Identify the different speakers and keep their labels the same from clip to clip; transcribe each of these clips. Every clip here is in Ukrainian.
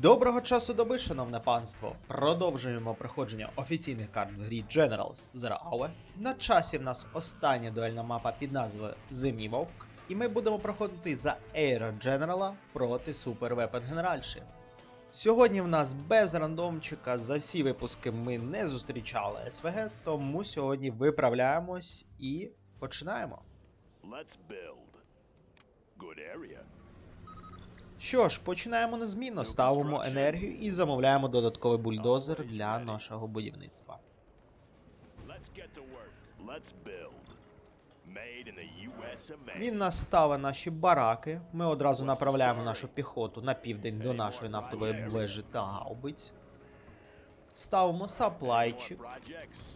Speaker 1: Доброго часу доби, шановне панство! Продовжуємо проходження офіційних карт в грі Generals Zeraue. На часі в нас остання дуельна мапа під назвою The Mimok, і ми будемо проходити за Aero General проти Weapon Генеральші. Сьогодні в нас без рандомчика за всі випуски ми не зустрічали СВГ, тому сьогодні виправляємось і починаємо.
Speaker 2: Let's build. Good area.
Speaker 1: Що ж, починаємо незмінно, ставимо енергію і замовляємо додатковий бульдозер для нашого будівництва. Він наставить наші бараки. Ми одразу направляємо нашу піхоту на південь до нашої нафтової вежі та гаубиць. Ставимо саплайчик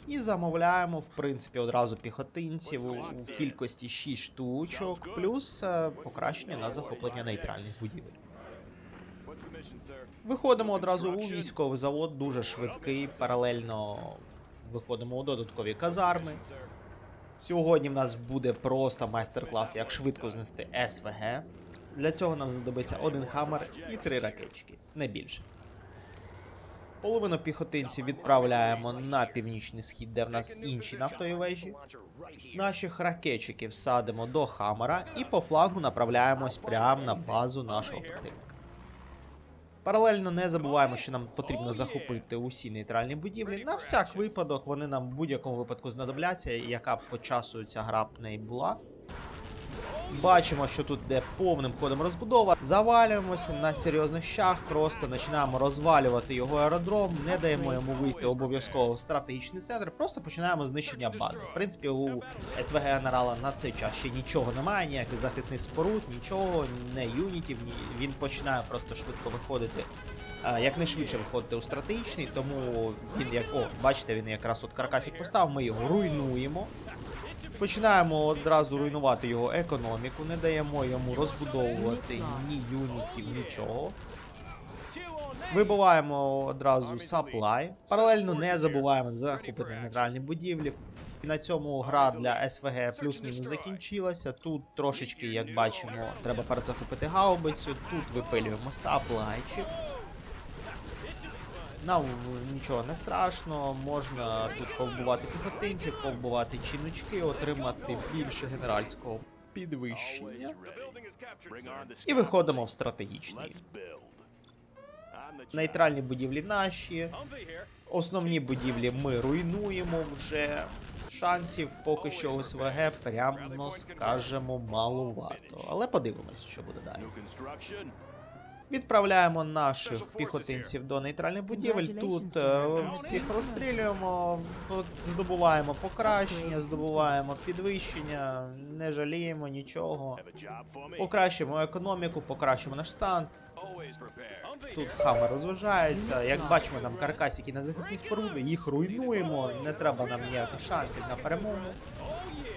Speaker 1: і замовляємо, в принципі, одразу піхотинців у, у кількості 6 штучок, плюс е, покращення на захоплення нейтральних будівель. Виходимо одразу у військовий завод, дуже швидкий. Паралельно виходимо у додаткові казарми. Сьогодні в нас буде просто майстер-клас, як швидко знести СВГ. Для цього нам знадобиться один хамер і три ракетчики, не більше. Половину піхотинців відправляємо на північний схід, де в нас інші нафтові вежі. Наших ракетчиків садимо до хамера і по флангу направляємось прямо на базу нашого противника. Паралельно не забуваємо, що нам потрібно захопити усі нейтральні будівлі. На всяк випадок вони нам в будь-якому випадку знадобляться, яка б по часу ця гра б не була. Бачимо, що тут де повним ходом розбудова. Завалюємося на серйозних щах, просто починаємо розвалювати його аеродром, не даємо йому вийти обов'язково в стратегічний центр, просто починаємо знищення бази. В принципі, у СВГ генерала на цей час ще нічого немає, ніяких захисних споруд, нічого, не юнітів, ні. Він починає просто швидко виходити. е, Якнайшвидше виходити у стратегічний, тому він як. О, бачите, він якраз от каркасик поставив, ми його руйнуємо. Починаємо одразу руйнувати його економіку, не даємо йому розбудовувати ні юнітів, нічого. Вибиваємо одразу саплай. Паралельно не забуваємо захопити нейтральні будівлі. На цьому гра для СВГ плюс-мінус закінчилася. Тут трошечки, як бачимо, треба перезахопити гаубицю. Тут випилюємо саплайчик. Нам нічого не страшно, можна тут повбувати піхотинців, повбувати чиночки, отримати більше генеральського підвищення. І виходимо в стратегічний. Нейтральні будівлі наші, основні будівлі ми руйнуємо вже. Шансів поки що у СВГ прямо скажемо малувато. Але подивимось, що буде далі. Відправляємо наших піхотинців до нейтральних будівель. Тут е, всіх розстрілюємо, здобуваємо покращення, здобуваємо підвищення, не жаліємо нічого. Покращимо економіку, покращимо наш стан. Тут хамер розважається. Як бачимо, там каркасики на захисні споруди, їх руйнуємо. Не треба нам ніяких шансів на перемогу.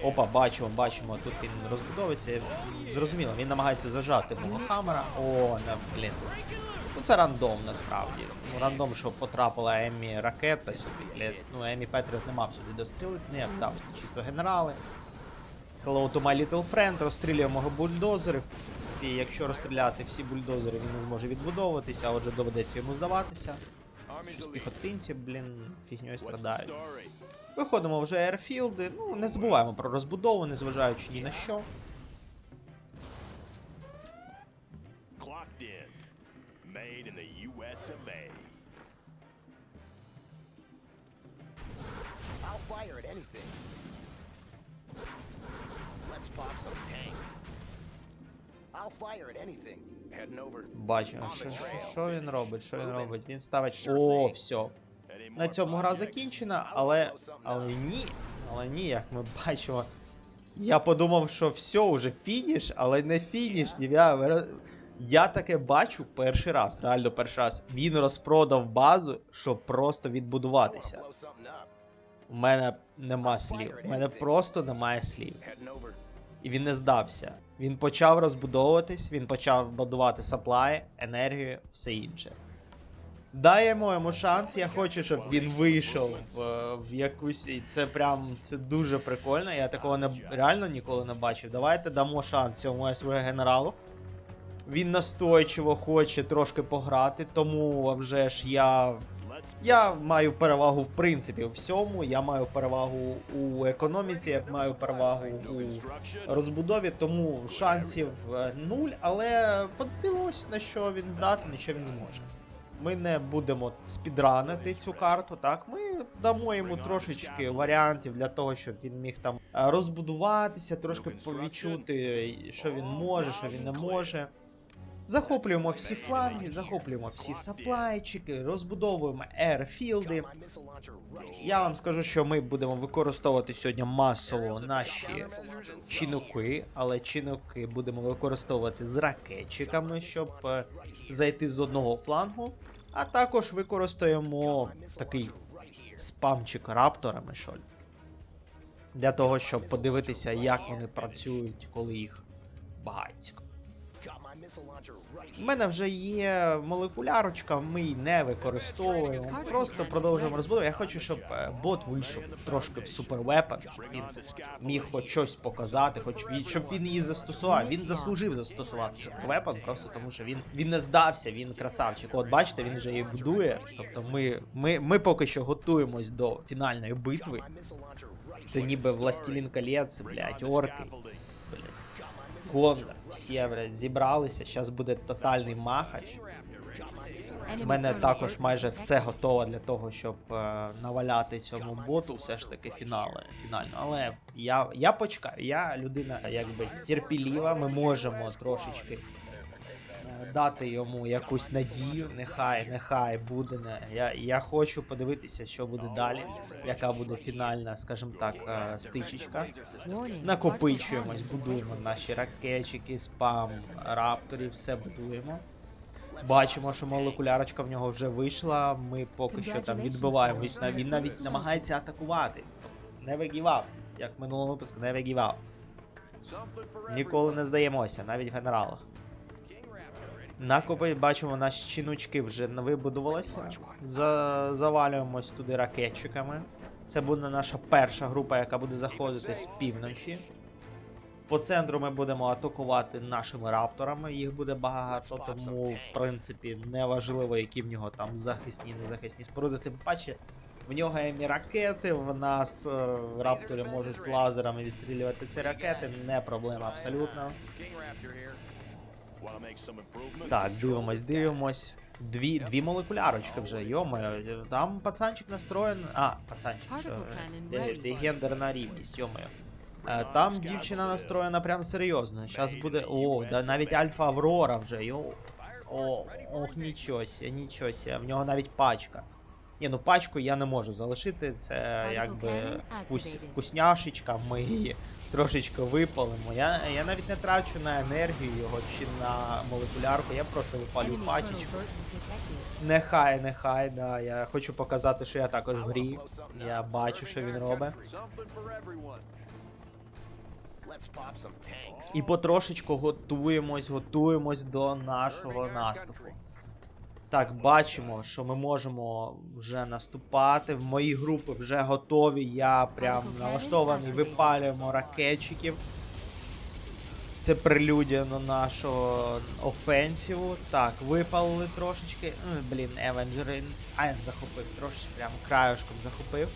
Speaker 1: Опа, бачимо, бачимо, тут він розбудовується. Зрозуміло, він намагається зажати мого хамера. О, не, блін. Ну це рандом насправді. Ну, рандом, що потрапила Еммі ракета сюди. Блін. Ну, Еммі Петріот не мав сюди дострілити, ну як завжди, чисто генерали. Hello to my little friend, розстрілюємо мого бульдозери. І якщо розстріляти всі бульдозери, він не зможе відбудовуватися, отже доведеться йому здаватися. Щось піхотинці, блін, фігньою страдають. Виходимо вже аерфілди, ну не забуваємо про розбудову, незважаючи ні на що.
Speaker 3: I'll fire at anything.
Speaker 1: Бачимо, що, що, що він робить, що він робить. Він ставить. О, все. На цьому гра закінчена, але. Але ні. Але ні, як ми бачимо. Я подумав, що все, уже фініш, але не фініш. Я, я таке бачу перший раз, реально перший раз. Він розпродав базу, щоб просто відбудуватися. У мене нема слів. У мене просто немає слів. І він не здався. Він почав розбудовуватись, він почав будувати саплаї, енергію, все інше. Даємо йому шанс, я хочу, щоб він вийшов в, в якусь. І це прям це дуже прикольно. Я такого не реально ніколи не бачив. Давайте дамо шанс цьому СВ генералу. Він настойчиво хоче трошки пограти, тому вже ж я. Я маю перевагу в принципі у всьому. Я маю перевагу у економіці, я маю перевагу у розбудові, тому шансів е, нуль, але подивимось на що він здатний, що він зможе. Ми не будемо спідранити цю карту, так? Ми дамо йому трошечки варіантів для того, щоб він міг там е, розбудуватися, трошки повідчути, що він може, що він не може. Захоплюємо всі фланги, захоплюємо всі саплайчики, розбудовуємо ерфілди. Я вам скажу, що ми будемо використовувати сьогодні масово наші чинуки, але чинуки будемо використовувати з ракетчиками, щоб е, зайти з одного флангу. А також використаємо такий спамчик рапторами, що для того, щоб подивитися, як вони працюють, коли їх багатько. У мене вже є молекулярочка, ми її не використовуємо. Просто продовжуємо розбудову. Я хочу, щоб е, бот вийшов трошки в супервепен, щоб він міг хоч щось показати, хоч він, щоб він її застосував. Він заслужив застосувати супервепен, просто тому що він, він не здався, він красавчик. От бачите, він вже її будує. Тобто ми, ми, ми поки що готуємось до фінальної битви. Це ніби властелін колець, блядь, орки. Клонда, всі, блядь, зібралися. Зараз буде тотальний махач. У мене також майже все готово для того, щоб е, наваляти цьому боту все ж таки фінали, фінально. Але я, я почекаю, я людина якби терпіліва, ми можемо трошечки дати йому якусь надію. Нехай, нехай буде. Не. Я, я хочу подивитися, що буде далі, яка буде фінальна, скажімо так, е, стичечка. Накопичуємось, будуємо наші ракетчики, спам, рапторів, все будуємо. Бачимо, що молекулярочка в нього вже вийшла. Ми поки що там відбиваємось. Він навіть намагається атакувати. Give up. Як в минулому випуску, give up. Ніколи не здаємося, навіть в генералах. Накопи, бачимо, наші чинучки вже не вибудувалися. За, завалюємось туди ракетчиками. Це буде наша перша група, яка буде заходити з півночі. По центру ми будемо атакувати нашими рапторами, їх буде багато, тому в принципі не важливо, які в нього там захисні, незахисні споруди. Тим паче, в нього є ракети, в нас е, раптори можуть лазерами відстрілювати ці ракети, не проблема абсолютно. Так, дивимось, дивимось. Дві, дві молекулярочки вже, йомаю. Там пацанчик настроєн. А, пацанчик. Що, де, де гендерна рівність, йомаю. Е, Там дівчина настроєна прям серйозно. Зараз буде. О, да навіть Альфа Аврора вже. Йо. О, ох, нічого ся. В нього навіть пачка. Ні, ну пачку я не можу залишити. Це якби вкус, вкусняшечка. Ми її трошечки випалимо. Я, я навіть не трачу на енергію його чи на молекулярку, я просто випалю
Speaker 4: detected.
Speaker 1: Нехай, нехай, да. Я хочу показати, що я також в грі. Я бачу, що він робить. І потрошечку готуємось, готуємось до нашого наступу. Так, бачимо, що ми можемо вже наступати. В Мої групи вже готові. Я прям налаштований, випалюємо ракетчиків. Це прелюдія на нашого офенсіву. Так, випалили трошечки. Блін, Евенджери. А, я захопив трошечки, прям краюшком захопив.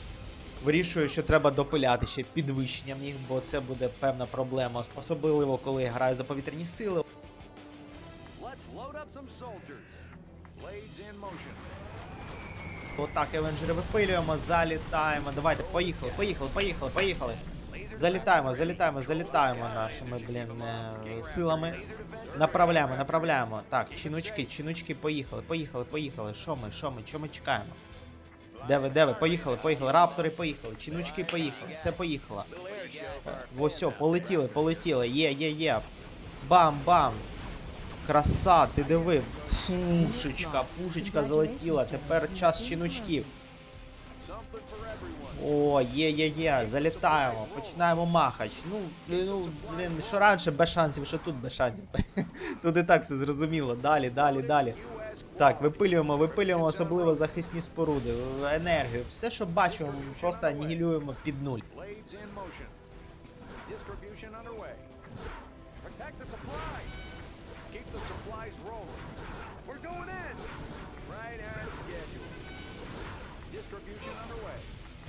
Speaker 1: Вирішую, що треба допиляти ще підвищенням їх, бо це буде певна проблема, особливо коли я граю за повітряні сили.
Speaker 5: Let's load up some soldiers.
Speaker 1: Отак, Евенджери випилюємо, залітаємо. Давайте, поїхали, поїхали, поїхали, поїхали. Залітаємо, залітаємо, залітаємо нашими, блін, е, силами. Направляємо, направляємо. Так, чинучки, чинучки, поїхали, поїхали, поїхали. Що ми, що ми, що ми чекаємо? Де ви, де ви? Поїхали, поїхали. Раптори поїхали, чинучки поїхали, все поїхало. Ось все, полетіли, полетіли. Є, є, є. Бам-бам. Краса, ти диви. Пушечка, пушечка залетіла. Тепер час чинучків. О, є, є, є, залітаємо, починаємо махач. Ну, ну, блін, що раніше без шансів, що тут без шансів. Тут і так все зрозуміло. Далі, далі, далі. Так, випилюємо, випилюємо особливо захисні споруди, енергію. Все, що бачимо, просто анігілюємо під нуль.
Speaker 5: Keep the supplies rolling. We're going in. Right on schedule. Distribution underway.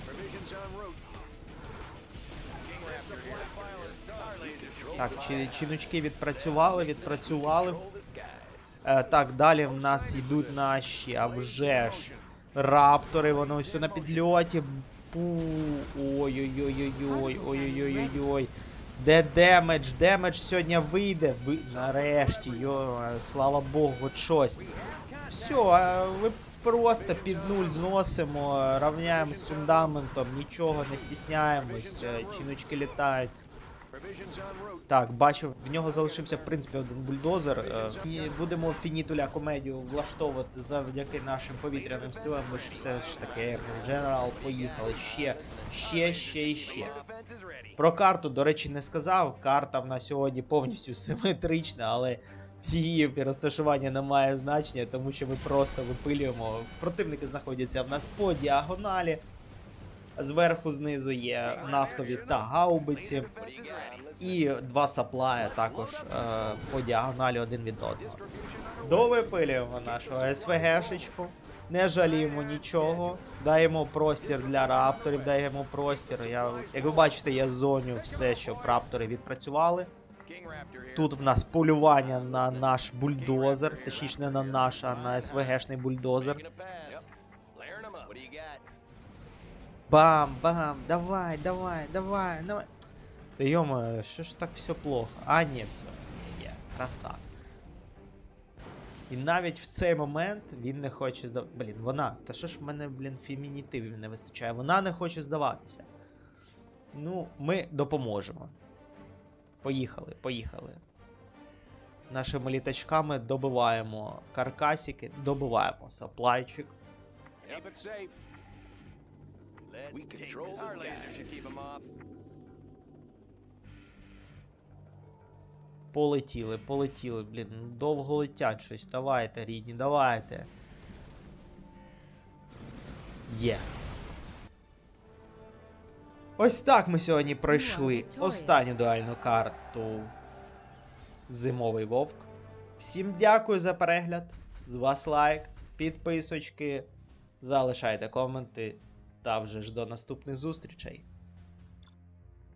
Speaker 5: Provisions en route.
Speaker 1: Так, чи, чиночки відпрацювали, відпрацювали. Е, так, далі в нас йдуть наші, а вже ж. Раптори, воно все на підльоті. Пу. Ой-ой-ой-ой-ой, ой-ой-ой-ой-ой. Де демедж? Демедж сьогодні вийде. Ви... Нарешті, йо, слава Богу, от щось. Все, ви просто під нуль зносимо, рівняємо з фундаментом, нічого не стісняємось, е, чиночки літають. Так, бачу, в нього залишився в принципі один бульдозер. Е, Будемо фінітуля комедію влаштовувати завдяки нашим повітряним силам. Ми ж все ж Air General поїхали ще, ще, ще і ще. Про карту, до речі, не сказав. Карта в нас сьогодні повністю симетрична, але її розташування не має значення, тому що ми просто випилюємо. Противники знаходяться в нас по діагоналі. Зверху знизу є нафтові та гаубиці. І два саплая також е, по діагоналі один від одного. Довипилюємо нашого СВГшечку. Не жаліємо нічого. Даємо простір для рапторів, даємо простір. Я, як ви бачите, я зоню все, щоб раптори відпрацювали. Тут в нас полювання на наш бульдозер, точніше не на наш, а на СВГшний бульдозер. Бам, бам, давай, давай, давай, давай. Да ё що ж так все плохо? А, ні, все, є, краса. І навіть в цей момент він не хоче здав... Блін, вона. Та що ж в мене, блін, фемінітивів не вистачає? Вона не хоче здаватися. Ну, ми допоможемо. Поїхали, поїхали. Нашими літачками добиваємо каркасики, добиваємо саплайчик.
Speaker 3: Let's
Speaker 2: We
Speaker 3: take
Speaker 2: control
Speaker 3: this
Speaker 2: the
Speaker 3: Our laser should keep 'em off.
Speaker 1: Полетіли, полетіли, блін, ну довго летять щось. Давайте, рідні, давайте. Є. Ось так ми сьогодні пройшли останню дуальну карту Зимовий Вовк. Всім дякую за перегляд. З вас лайк, підписочки, залишайте коменти та вже ж до наступних зустрічей.